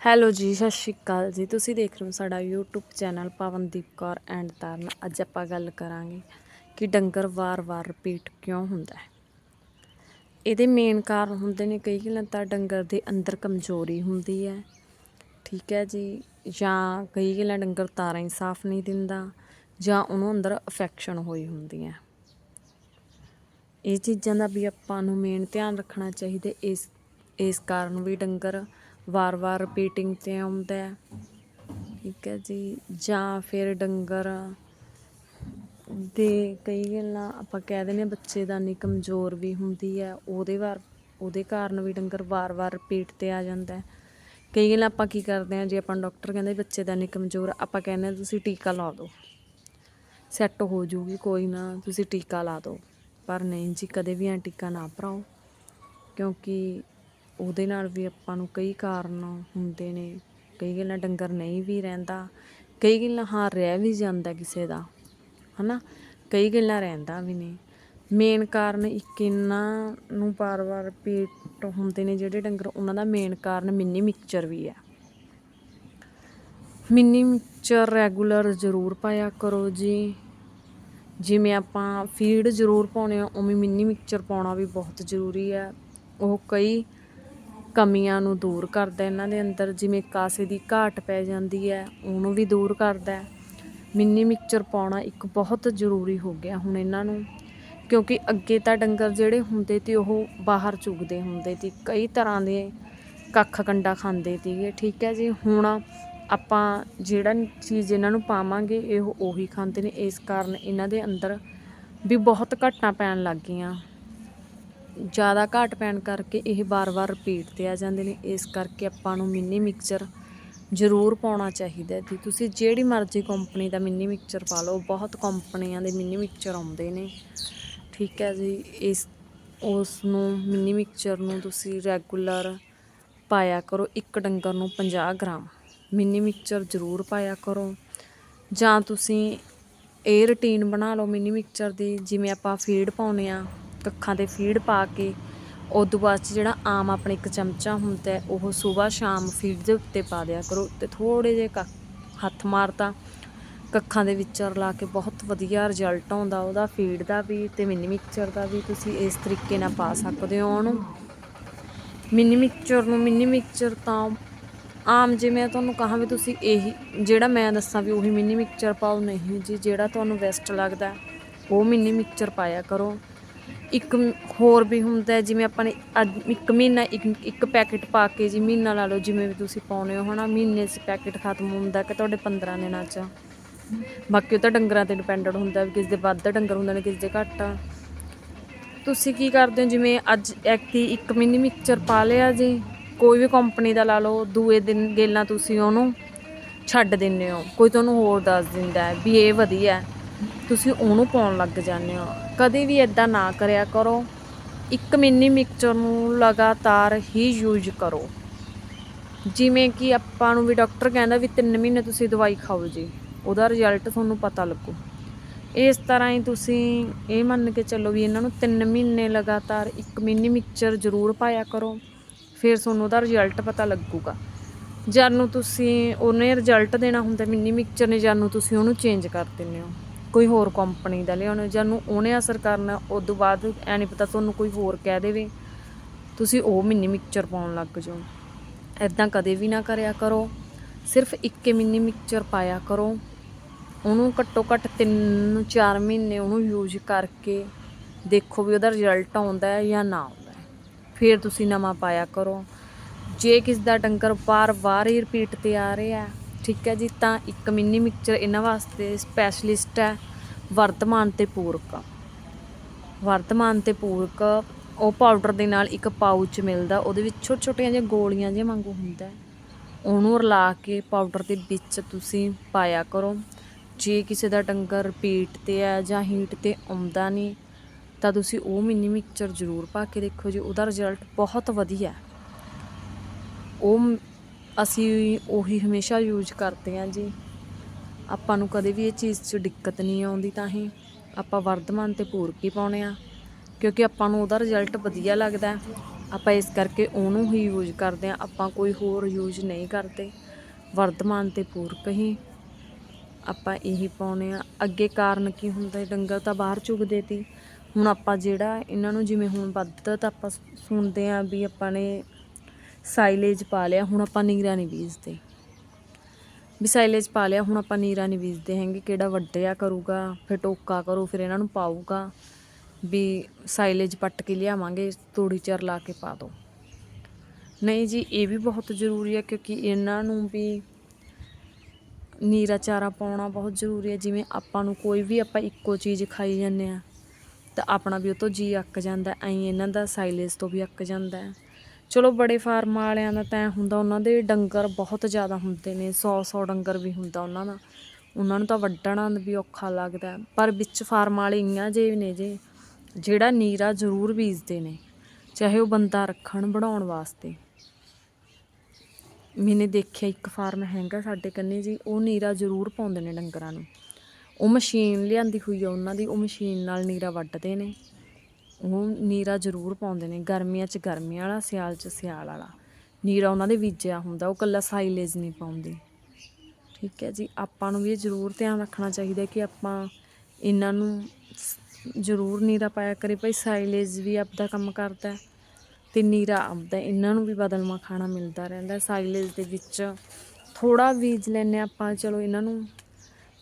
Hello ਜੀ, ਸਤਿ ਸ਼੍ਰੀ ਅਕਾਲ ਜੀ। ਤੁਸੀਂ ਦੇਖ ਰਹੇ ਹੋ ਸਾਡਾ YouTube channel Pavandeep Kaur and Taran. ਅੱਜ ਆਪਾਂ ਗੱਲ ਕਰਾਂਗੇ ਕਿ ਡੰਗਰ ਵਾਰ-ਵਾਰ ਰਿਪੀਟ ਕਿਉਂ ਹੁੰਦਾ ਹੈ। ਇਹਦੇ ਮੇਨ ਕਾਰਨ ਹੁੰਦੇ ਨੇ ਕਈ ਗੱਲਾਂ ਤਾਂ ਡੰਗਰ ਦੇ ਅੰਦਰ ਕਮਜ਼ੋਰੀ ਹੁੰਦੀ ਹੈ, ਠੀਕ ਹੈ ਜੀ, ਜਾਂ ਕਈ ਗੱਲਾਂ ਡੰਗਰ ਤਾਰਾਂ ਹੀ ਸਾਫ਼ ਨਹੀਂ ਦਿੰਦਾ, ਜਾਂ ਉਹਨੂੰ ਅੰਦਰ ਅਫੈਕਸ਼ਨ ਹੋਈ ਹੁੰਦੀ ਹੈ। ਇਹ ਚੀਜ਼ਾਂ ਦਾ ਵੀ ਆਪਾਂ ਨੂੰ ਮੇਨ ਧਿਆਨ ਰੱਖਣਾ ਚਾਹੀਦਾ, ਇਸ ਇਸ ਕਾਰਨ ਵੀ ਡੰਗਰ ਵਾਰ-ਵਾਰ ਰਿਪੀਟਿੰਗ ਤੇ ਆਉਂਦਾ ਠੀਕ ਹੈ ਜੀ। ਜਾਂ ਫਿਰ ਡੰਗਰ ਦੇ ਕਈ ਗੱਲਾਂ ਆਪਾਂ ਕਹਿ ਦਿੰਦੇ ਹਾਂ ਬੱਚੇਦਾਨੀ ਕਮਜ਼ੋਰ ਵੀ ਹੁੰਦੀ ਹੈ। ਉਹਦੇ ਵਾਰ, ਉਹਦੇ ਕਾਰਨ ਵੀ ਡੰਗਰ ਵਾਰ-ਵਾਰ ਰਿਪੀਟ ਤੇ ਆ ਜਾਂਦਾ ਕਈ ਗੱਲਾਂ ਆਪਾਂ ਕੀ ਕਰਦੇ ਹਾਂ, ਜੇ ਆਪਾਂ ਨੂੰ ਡਾਕਟਰ ਕਹਿੰਦੇ ਬੱਚੇਦਾਨੀ ਕਮਜ਼ੋਰ, ਆਪਾਂ ਕਹਿੰਦੇ ਹਾਂ, ਤੁਸੀਂ ਟੀਕਾ ਲਾ ਦਿਓ। ਸੈੱਟ ਹੋ ਜੂਗੀ ਕੋਈ ਨਾ, ਤੁਸੀਂ ਟੀਕਾ ਲਾ ਦਿਓ। ਪਰ ਨਹੀਂ ਜੀ, ਕਦੇ ਵੀ ਐਂ ਟੀਕਾ ਨਾ ਭਰਾਓ। ਕਿਉਂਕਿ ਉਹਦੇ ਨਾਲ ਵੀ ਆਪਾਂ ਨੂੰ ਕਈ ਕਾਰਨ ਹੁੰਦੇ ਨੇ। ਕਈ ਗੱਲਾਂ ਡੰਗਰ ਨਹੀਂ ਵੀ ਰਹਿੰਦਾ, ਕਈ ਗੱਲਾਂ ਹਾਂ ਰਹਿ ਵੀ ਜਾਂਦਾ ਕਿਸੇ ਦਾ, ਹਨਾ? ਕਈ ਗੱਲਾਂ ਰਹਿੰਦਾ ਵੀ ਨਹੀਂ ਮੇਨ ਕਾਰਨ ਇੱਕ ਇਹਨਾਂ ਨੂੰ ਵਾਰ-ਵਾਰ ਪੇਟ ਹੁੰਦੇ ਨੇ ਜਿਹੜੇ ਡੰਗਰ, ਉਹਨਾਂ ਦਾ ਮੇਨ ਕਾਰਨ ਮਿੰਨੀ ਮਿਕਸਚਰ ਵੀ ਹੈ ਮਿੰਨੀ ਮਿਕਸਚਰ ਰੈਗੂਲਰ ਜ਼ਰੂਰ ਪਾਇਆ ਕਰੋ ਜੀ। ਜਿਵੇਂ ਆਪਾਂ ਫੀਡ ਜ਼ਰੂਰ ਪਾਉਣੇ ਆ, ਉਵੇਂ ਮਿੰਨੀ ਮਿਕਸਚਰ ਪਾਉਣਾ ਵੀ ਬਹੁਤ ਜ਼ਰੂਰੀ ਹੈ ਉਹ ਕਈ ਕਮੀਆਂ ਨੂੰ ਦੂਰ ਕਰਦਾ ਇਹਨਾਂ ਦੇ ਅੰਦਰ, ਜਿਵੇਂ ਕਾਸੇ ਦੀ ਘਾਟ ਪੈ ਜਾਂਦੀ ਹੈ, ਉਹਨੂੰ ਵੀ ਦੂਰ ਕਰਦਾ ਮਿੰਨੀ ਮਿਕਚਰ ਪਾਉਣਾ ਇੱਕ ਬਹੁਤ ਜ਼ਰੂਰੀ ਹੋ ਗਿਆ ਹੁਣ ਇਹਨਾਂ ਨੂੰ, ਕਿਉਂਕਿ ਅੱਗੇ ਤਾਂ ਡੰਗਰ ਜਿਹੜੇ ਹੁੰਦੇ ਤੇ ਉਹ ਬਾਹਰ ਚੁਗਦੇ ਹੁੰਦੇ ਤੇ ਕਈ ਤਰ੍ਹਾਂ ਦੇ ਕੱਖ ਕੰਡਾ ਖਾਂਦੇ ਤੀਗੇ ਠੀਕ ਹੈ ਜੀ? ਹੁਣ ਆਪਾਂ ਜਿਹੜਾ ਚੀਜ਼ ਇਹਨਾਂ ਨੂੰ ਪਾਵਾਂਗੇ, ਇਹ ਉਹੀ ਖਾਂਦੇ ਨੇ। ਇਸ ਕਾਰਨ ਇਹਨਾਂ ਦੇ ਅੰਦਰ ਵੀ ਬਹੁਤ ਘਟਨਾ ਪੈਣ ਲੱਗ ਗਈਆਂ। ਜ਼ਿਆਦਾ ਘਾਟ ਪੈਣ ਕਰਕੇ ਇਹ ਵਾਰ-ਵਾਰ ਰਿਪੀਟ ਤੇ ਆ ਜਾਂਦੇ ਨੇ। ਇਸ ਕਰਕੇ ਆਪਾਂ ਨੂੰ ਮਿੰਨੀ ਮਿਕਸਚਰ ਜ਼ਰੂਰ ਪਾਉਣਾ ਚਾਹੀਦਾ ਜੀ। ਤੁਸੀਂ ਜਿਹੜੀ ਮਰਜ਼ੀ ਕੰਪਨੀ ਦਾ ਮਿੰਨੀ ਮਿਕਸਚਰ ਪਾ ਲਓ, ਬਹੁਤ ਕੰਪਨੀਆਂ ਦੇ ਮਿੰਨੀ ਮਿਕਸਚਰ ਆਉਂਦੇ ਨੇ। ਠੀਕ ਹੈ ਜੀ, ਇਸ ਉਸ ਨੂੰ ਮਿੰਨੀ ਮਿਕਸਚਰ ਨੂੰ ਤੁਸੀਂ ਰੈਗੂਲਰ ਪਾਇਆ ਕਰੋ, ਇੱਕ ਡੰਗਰ ਨੂੰ 50 ਗ੍ਰਾਮ। ਮਿੰਨੀ ਮਿਕਸਚਰ ਜ਼ਰੂਰ ਪਾਇਆ ਕਰੋ। ਜਾਂ ਤੁਸੀਂ ਇਹ ਰੁਟੀਨ ਬਣਾ ਲਓ ਮਿੰਨੀ ਮਿਕਸਚਰ ਦੀ, ਜਿਵੇਂ ਆਪਾਂ ਫੀਡ ਪਾਉਨੇ ਆ ਕੱਖਾਂ ਤੇ ਫੀਡ ਪਾ ਕੇ ਉਦੋਂ ਬਾਅਦ 'ਚ ਜਿਹੜਾ ਆਮ ਆਪਣੇ ਇੱਕ ਚਮਚਾ ਹੁੰਦਾ ਉਹ ਸਵੇਰ ਸ਼ਾਮ ਫੀਡ ਦੇ ਉੱਤੇ ਪਾ ਦਿਆ ਕਰੋ ਤੇ ਥੋੜੇ ਜਿਹੇ ਕੱਖ, ਹੱਥ ਮਾਰਤਾ, ਕੱਖਾਂ ਦੇ ਵਿੱਚ ਰਲਾ ਕੇ ਬਹੁਤ ਵਧੀਆ ਰਿਜ਼ਲਟ ਆਉਂਦਾ ਉਹਦਾ ਫੀਡ ਦਾ ਵੀ ਤੇ ਮਿੰਨੀ ਮਿਕਸਚਰ ਦਾ ਵੀ ਤੁਸੀਂ ਇਸ ਤਰੀਕੇ ਨਾਲ ਪਾ ਸਕਦੇ ਹੋ ਉਹਨੂੰ। ਮਿੰਨੀ ਮਿਕਸਚਰ ਨੂੰ ਮਿੰਨੀ ਮਿਕਸਚਰ ਤਾਂ ਆਮ ਜੇ ਮੈਂ ਤੁਹਾਨੂੰ ਕਹਾਂ ਵੀ ਤੁਸੀਂ ਇਹੀ ਜਿਹੜਾ ਮੈਂ ਦੱਸਾਂ ਵੀ ਉਹੀ ਮਿੰਨੀ ਮਿਕਸਚਰ ਪਾਓ ਨਹੀਂ ਜੀ, ਜਿਹੜਾ ਤੁਹਾਨੂੰ ਬੈਸਟ ਲੱਗਦਾ, ਉਹ ਮਿੰਨੀ ਮਿਕਸਚਰ ਪਾਇਆ ਕਰੋ। ਇੱਕ ਹੋਰ ਵੀ ਹੁੰਦਾ ਹੈ, ਜਿਵੇਂ ਆਪਾਂ ਨੇ ਅੱਜ ਇੱਕ ਮਹੀਨਾ ਇੱਕ ਇੱਕ ਪੈਕੇਟ ਪਾ ਕੇ ਜੀ ਮਹੀਨਾ ਲਾ ਲਓ ਜਿਵੇਂ ਵੀ ਤੁਸੀਂ ਪਾਉਣੇ ਹੋ ਹਨਾ ਮਹੀਨੇ 'ਚ ਪੈਕੇਟ ਖਤਮ ਹੁੰਦਾ ਕਿ ਤੁਹਾਡੇ 15 ਦਿਨਾਂ 'ਚ। ਬਾਕੀ ਉਹ ਤਾਂ ਡੰਗਰਾਂ ਤੇ ਡਿਪੈਂਡਡ ਹੁੰਦਾ ਵੀ ਕਿਸੇ ਦੇ ਵੱਧ ਡੰਗਰ ਹੁੰਦੇ ਨੇ ਕਿਸੇ ਦੇ ਘੱਟ ਤੁਸੀਂ ਕੀ ਕਰਦੇ ਹੋ ਜਿਵੇਂ ਅੱਜ ਐਕਟੀ ਇੱਕ ਮਿੰਨੀ ਮਿਕਸਚਰ ਪਾ ਲਿਆ ਜੀ ਕੋਈ ਵੀ ਕੰਪਨੀ ਦਾ ਲਾ ਲਓ ਦੂਏ ਦਿਨ ਗੇਲਾਂ ਤੁਸੀਂ ਉਹਨੂੰ ਛੱਡ ਦਿੰਦੇ ਹੋ। ਕੋਈ ਤੁਹਾਨੂੰ ਹੋਰ ਦੱਸ ਦਿੰਦਾ ਹੈ ਵੀ ਇਹ ਵਧੀਆ ਹੈ। ਤੁਸੀਂ ਉਹਨੂੰ ਪਾਉਣ ਲੱਗ ਜਾਂਦੇ ਹੋ। ਕਦੇ ਵੀ ਇਦਾਂ ਨਾ ਕਰਿਆ ਕਰੋ। ਇੱਕ ਮਿੰਨੀ ਮਿਕਸਚਰ ਨੂੰ ਲਗਾਤਾਰ ਹੀ ਯੂਜ਼ ਕਰੋ। ਜਿਵੇਂ ਕਿ ਆਪਾਂ ਨੂੰ ਵੀ ਡਾਕਟਰ ਕਹਿੰਦਾ ਵੀ 3 ਮਹੀਨੇ ਤੁਸੀਂ ਦਵਾਈ ਖਾਓ ਜੀ। ਉਹਦਾ ਰਿਜ਼ਲਟ ਤੁਹਾਨੂੰ ਪਤਾ ਲੱਗੂ। ਇਸ ਤਰ੍ਹਾਂ ਹੀ ਤੁਸੀਂ ਇਹ ਮੰਨ ਕੇ ਚੱਲੋ ਵੀ ਇਹਨਾਂ ਨੂੰ 3 ਮਹੀਨੇ ਲਗਾਤਾਰ ਇੱਕ ਮਿੰਨੀ ਮਿਕਸਚਰ ਜ਼ਰੂਰ ਪਾਇਆ ਕਰੋ। ਫਿਰ ਤੁਹਾਨੂੰ ਉਹਦਾ ਰਿਜ਼ਲਟ ਪਤਾ ਲੱਗੂਗਾ। ਜਦ ਨੂੰ ਤੁਸੀਂ ਉਹਨੇ ਰਿਜ਼ਲਟ ਦੇਣਾ ਹੁੰਦਾ, ਮਿੰਨੀ ਮਿਕਸਚਰ ਨੇ, ਜਦ ਨੂੰ ਤੁਸੀਂ ਉਹਨੂੰ ਚੇਂਜ ਕਰ ਦਿੰਦੇ ਹੋ। ਕੋਈ ਹੋਰ ਕੰਪਨੀ ਦਾ ਲਿਆਉਣਾ ਜਦ ਨੂੰ ਉਹਨੇ ਅਸਰ ਕਰਨਾ ਉਸ ਤੋਂ ਬਾਅਦ ਐ ਨਹੀਂ ਪਤਾ ਤੁਹਾਨੂੰ ਕੋਈ ਹੋਰ ਕਹਿ ਦੇਵੇ। ਤੁਸੀਂ ਉਹ ਮਿੰਨੀ ਮਿਕਸਚਰ ਪਾਉਣ ਲੱਗ ਜਾਓ। ਐਦਾਂ ਕਦੇ ਵੀ ਨਾ ਕਰਿਆ ਕਰੋ। ਸਿਰਫ ਇੱਕ ਮਿੰਨੀ ਮਿਕਸਚਰ ਪਾਇਆ ਕਰੋ। ਉਹਨੂੰ ਘੱਟੋ ਘੱਟ 3-4 ਮਹੀਨੇ ਉਹਨੂੰ ਯੂਜ਼ ਕਰਕੇ ਦੇਖੋ ਵੀ ਉਹਦਾ ਰਿਜ਼ਲਟ ਆਉਂਦਾ ਹੈ ਜਾਂ ਨਾ ਆਉਂਦਾ ਫਿਰ ਤੁਸੀਂ ਨਵਾਂ ਪਾਇਆ ਕਰੋ। ਜੇ ਕਿਸ ਦਾ ਡੰਗਰ ਵਾਰ-ਵਾਰ ਹੀ ਰਿਪੀਟ ਤੇ ਆ ਰਿਹਾ ਠੀਕ ਹੈ ਜੀ, ਤਾਂ ਇੱਕ ਮਿੰਨੀ ਮਿਕਸਚਰ ਇਹਨਾਂ ਵਾਸਤੇ ਸਪੈਸ਼ਲਿਸਟ ਹੈ, ਵਰਤਮਾਨ ਤੇ ਪੂਰਕ। ਵਰਤਮਾਨ ਤੇ ਪੂਰਕ, ਉਹ ਪਾਊਡਰ ਦੇ ਨਾਲ ਇੱਕ ਪਾਊਚ ਮਿਲਦਾ, ਉਹਦੇ ਵਿੱਚ ਛੋਟੇ ਛੋਟੀਆਂ ਜਿਹੀਆਂ ਗੋਲੀਆਂ ਜਿਹੀਆਂ ਵਾਂਗੂ ਹੁੰਦਾ ਉਹਨੂੰ ਰਲਾ ਕੇ ਪਾਊਡਰ ਦੇ ਵਿੱਚ ਤੁਸੀਂ ਪਾਇਆ ਕਰੋ। ਜੇ ਕਿਸੇ ਦਾ ਡੰਗਰ ਪੀਟ ਤੇ ਹੈ ਜਾਂ ਹੀਟ ਤੇ ਆਉਂਦਾ ਨਹੀਂ, ਤਾਂ ਤੁਸੀਂ ਉਹ ਮਿੰਨੀ ਮਿਕਸਚਰ ਜ਼ਰੂਰ ਪਾ ਕੇ ਦੇਖੋ ਜੀ, ਉਹਦਾ ਰਿਜ਼ਲਟ ਬਹੁਤ ਵਧੀਆ ਉਹ ਅਸੀਂ ਉਹੀ ਹਮੇਸ਼ਾ ਯੂਜ਼ ਕਰਦੇ ਹਾਂ ਜੀ। ਆਪਾਂ ਨੂੰ ਕਦੇ ਵੀ ਇਹ ਚੀਜ਼ 'ਚ ਦਿੱਕਤ ਨਹੀਂ ਆਉਂਦੀ ਤਾਂ ਹੀ ਆਪਾਂ ਵਰਧਮਾਨ ਤੇ ਪੂਰਕ ਹੀ ਪਾਉਣੇ ਆ ਕਿਉਂਕਿ ਆਪਾਂ ਨੂੰ ਉਹਦਾ ਰਿਜ਼ਲਟ ਵਧੀਆ ਲੱਗਦਾ ਆਪਾਂ ਇਸ ਕਰਕੇ ਉਹਨੂੰ ਹੀ ਯੂਜ਼ ਕਰਦੇ ਆ ਆਪਾਂ ਕੋਈ ਹੋਰ ਯੂਜ਼ ਨਹੀਂ ਕਰਦੇ। ਵਰਧਮਾਨ ਤੇ ਪੂਰਕ ਹੀ ਆਪਾਂ ਇਹੀ ਪਾਉਨੇ ਆ ਅੱਗੇ ਕਾਰਨ ਕੀ ਹੁੰਦਾ ਡੰਗਰ ਤਾਂ ਬਾਹਰ ਚੁਗਦੇ ਤੀ ਹੁਣ ਆਪਾਂ ਜਿਹੜਾ ਇਹਨਾਂ ਨੂੰ ਜਿਵੇਂ ਹੁਣ ਵੱਧ ਤਾਂ ਆਪਾਂ ਸੁਣਦੇ ਆ ਵੀ ਆਪਾਂ ਨੇ ਸਾਈਲੇਜ ਪਾ ਲਿਆ, ਹੁਣ ਆਪਾਂ ਨੀਰਾ ਨਹੀਂ ਬੀਜਦੇ। ਵੀ ਸਾਈਲੇਜ ਪਾ ਲਿਆ, ਹੁਣ ਆਪਾਂ ਨੀਰਾ ਨਹੀਂ ਬੀਜਦੇ ਹੈਗੇ, ਕਿਹੜਾ ਵੱਡਿਆ ਕਰੂਗਾ, ਫਿਰ ਟੋਕਾ ਕਰੂ, ਫਿਰ ਇਹਨਾਂ ਨੂੰ ਪਾਊਗਾ। ਵੀ ਸਾਈਲੇਜ ਪੱਟ ਕੇ ਲਿਆਵਾਂਗੇ, ਤੂੜੀ ਚਰ ਲਾ ਕੇ ਪਾ ਦੋ। ਨਹੀਂ ਜੀ, ਇਹ ਵੀ ਬਹੁਤ ਜ਼ਰੂਰੀ ਹੈ, ਕਿਉਂਕਿ ਇਹਨਾਂ ਨੂੰ ਵੀ ਨੀਰਾ ਚਾਰਾ ਪਾਉਣਾ ਬਹੁਤ ਜ਼ਰੂਰੀ ਹੈ। ਜਿਵੇਂ ਆਪਾਂ ਨੂੰ ਕੋਈ ਵੀ ਆਪਾਂ ਇੱਕੋ ਚੀਜ਼ ਖਾਈ ਜਾਂਦੇ ਆ ਤਾਂ ਆਪਣਾ ਵੀ ਉਹ ਤੋਂ ਜੀ ਅੱਕ ਜਾਂਦਾ ਐਂ ਇਹਨਾਂ ਦਾ ਸਾਈਲੇਜ ਤੋਂ ਵੀ ਅੱਕ ਜਾਂਦਾ ਹੈ। ਚਲੋ ਬੜੇ ਫਾਰਮ ਵਾਲਿਆਂ ਦਾ ਤਾਂ ਹੁੰਦਾ, ਉਹਨਾਂ ਦੇ ਡੰਗਰ ਬਹੁਤ ਜ਼ਿਆਦਾ ਹੁੰਦੇ ਨੇ 100 100 ਡੰਗਰ ਵੀ ਹੁੰਦਾ ਉਹਨਾਂ ਦਾ। ਉਹਨਾਂ ਨੂੰ ਤਾਂ ਵੱਢਣਾ ਵੀ ਔਖਾ ਲੱਗਦਾ ਪਰ ਵਿੱਚ ਫਾਰਮ ਵਾਲੇ ਇੰਆਂ ਜੇ ਨੇ ਜੇ, ਜਿਹੜਾ ਨੀਰਾ ਜ਼ਰੂਰ ਬੀਜਦੇ ਨੇ, ਚਾਹੇ ਉਹ ਬੰਦਾ ਰੱਖਣ ਬਣਾਉਣ ਵਾਸਤੇ। ਮੈਨੇ ਦੇਖਿਆ ਇੱਕ ਫਾਰਮ ਹੈਗਾ ਸਾਡੇ ਕੰਨੇ ਜੀ, ਉਹ ਨੀਰਾ ਜ਼ਰੂਰ ਪਾਉਂਦੇ ਨੇ ਡੰਗਰਾਂ ਨੂੰ। ਉਹ ਮਸ਼ੀਨ ਲਿਆਂਦੀ ਹੋਈ ਆ ਉਹਨਾਂ ਦੀ, ਉਹ ਮਸ਼ੀਨ ਨਾਲ ਨੀਰਾ ਵੱਢਦੇ ਨੇ। ਉਹ ਨੀਰਾ ਜ਼ਰੂਰ ਪਾਉਂਦੇ ਨੇ, ਗਰਮੀਆਂ 'ਚ ਗਰਮੀਆਂ ਵਾਲਾ, ਸਿਆਲ 'ਚ ਸਿਆਲ ਵਾਲਾ। ਨੀਰਾ ਉਹਨਾਂ ਦੇ ਬੀਜਿਆ ਹੁੰਦਾ, ਉਹ ਕੱਲਾ ਸਾਈਲੇਜ ਨਹੀਂ ਪਾਉਂਦੇ। ਠੀਕ ਹੈ ਜੀ, ਆਪਾਂ ਨੂੰ ਵੀ ਇਹ ਜ਼ਰੂਰ ਧਿਆਨ ਰੱਖਣਾ ਚਾਹੀਦਾ ਕਿ ਆਪਾਂ ਇਹਨਾਂ ਨੂੰ ਜ਼ਰੂਰ ਨੀਰਾ ਪਾਇਆ ਕਰੇ। ਭਾਈ ਸਾਈਲੇਜ ਵੀ ਆਪਦਾ ਕੰਮ ਕਰਦਾ ਹੈ ਤੇ ਨੀਰਾ ਆਪਦਾ, ਇਹਨਾਂ ਨੂੰ ਵੀ ਬਦਲਮਾ ਖਾਣਾ ਮਿਲਦਾ ਰਹਿੰਦਾ। ਸਾਈਲੇਜ ਦੇ ਵਿੱਚ ਥੋੜਾ ਬੀਜ ਲੈਨੇ ਆਪਾਂ, ਚਲੋ ਇਹਨਾਂ ਨੂੰ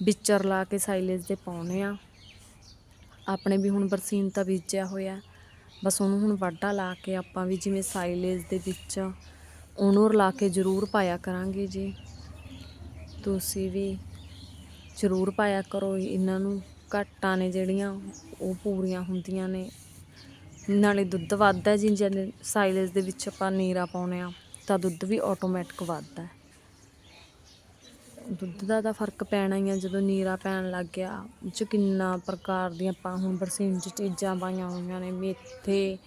ਵਿਚਰ ਲਾ ਕੇ ਸਾਈਲੇਜ ਦੇ ਪਾਉਨੇ ਆ ਆਪਣੇ ਵੀ ਹੁਣ ਬਰਸੀਨ ਤਾਂ ਬੀਜਿਆ ਹੋਇਆ ਬਸ ਉਹਨੂੰ ਹੁਣ ਵਾਢਾ ਲਾ ਕੇ ਆਪਾਂ ਵੀ ਜਿਵੇਂ ਸਾਈਲੇਜ ਦੇ ਵਿੱਚ ਉਹਨੂੰ ਰਲਾ ਕੇ ਜ਼ਰੂਰ ਪਾਇਆ ਕਰਾਂਗੇ ਜੀ। ਤੁਸੀਂ ਵੀ ਜ਼ਰੂਰ ਪਾਇਆ ਕਰੋ। ਇਹਨਾਂ ਨੂੰ ਘਾਟਾਂ ਨੇ ਜਿਹੜੀਆਂ ਉਹ ਪੂਰੀਆਂ ਹੁੰਦੀਆਂ ਨੇ। ਨਾਲੇ ਦੁੱਧ ਵੱਧਦਾ ਜੀ ਜਦ ਸਾਈਲੇਜ ਦੇ ਵਿੱਚ ਆਪਾਂ ਨੀਰਾ ਪਾਉਨੇ ਆ ਤਾਂ ਦੁੱਧ ਵੀ ਆਟੋਮੈਟਿਕ ਵੱਧਦਾ ਦੁੱਧ ਦਾ ਤਾਂ ਫ਼ਰਕ ਪੈਣਾ ਹੀ ਆ, ਜਦੋਂ ਨੀਰਾ ਪੈਣ ਲੱਗ ਗਿਆ, ਉਹ 'ਚ ਕਿੰਨਾ ਪ੍ਰਕਾਰ ਦੀਆਂ ਆਪਾਂ ਹੁਣ ਬਰਸੀਨ 'ਚ ਚੀਜ਼ਾਂ ਪਾਈਆਂ ਹੋਈਆਂ ਨੇ, ਮੇਥੇ,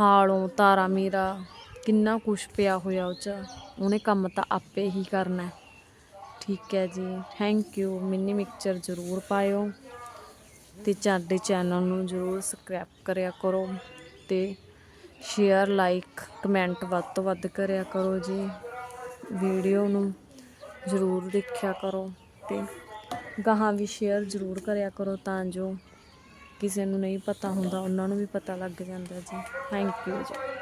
ਹਾਲੋਂ ਤਾਰਾ ਮੀਰਾ ਕਿੰਨਾ ਕੁਛ ਪਿਆ ਹੋਇਆ ਉਹ 'ਚ। ਉਹਨੇ ਕੰਮ ਤਾਂ ਆਪੇ ਹੀ ਕਰਨਾ ਠੀਕ ਹੈ ਜੀ। ਥੈਂਕ ਯੂ ਮਿੰਨੀ ਮਿਕਸਚਰ ਜ਼ਰੂਰ ਪਾਇਓ ਤੇ ਸਾਡੇ ਚੈਨਲ ਨੂੰ ਜ਼ਰੂਰ ਸਬਸਕ੍ਰਾਈਬ ਕਰਿਆ ਕਰੋ ਤੇ ਸ਼ੇਅਰ ਲਾਈਕ ਕਮੈਂਟ ਵੱਧ ਤੋਂ ਵੱਧ ਕਰਿਆ ਕਰੋ ਜੀ। ਵੀਡੀਓ ਨੂੰ ਜ਼ਰੂਰ ਦੇਖਿਆ ਕਰੋ ਤੇ ਗਾਹਾਂ ਵੀ ਸ਼ੇਅਰ ਜ਼ਰੂਰ ਕਰਿਆ ਕਰੋ ਤਾਂ ਜੋ ਕਿਸੇ ਨੂੰ ਨਹੀਂ ਪਤਾ ਹੁੰਦਾ, ਉਹਨਾਂ ਨੂੰ ਵੀ ਪਤਾ ਲੱਗ ਜਾਂਦਾ ਜੀ। ਥੈਂਕ ਯੂ ਜੀ।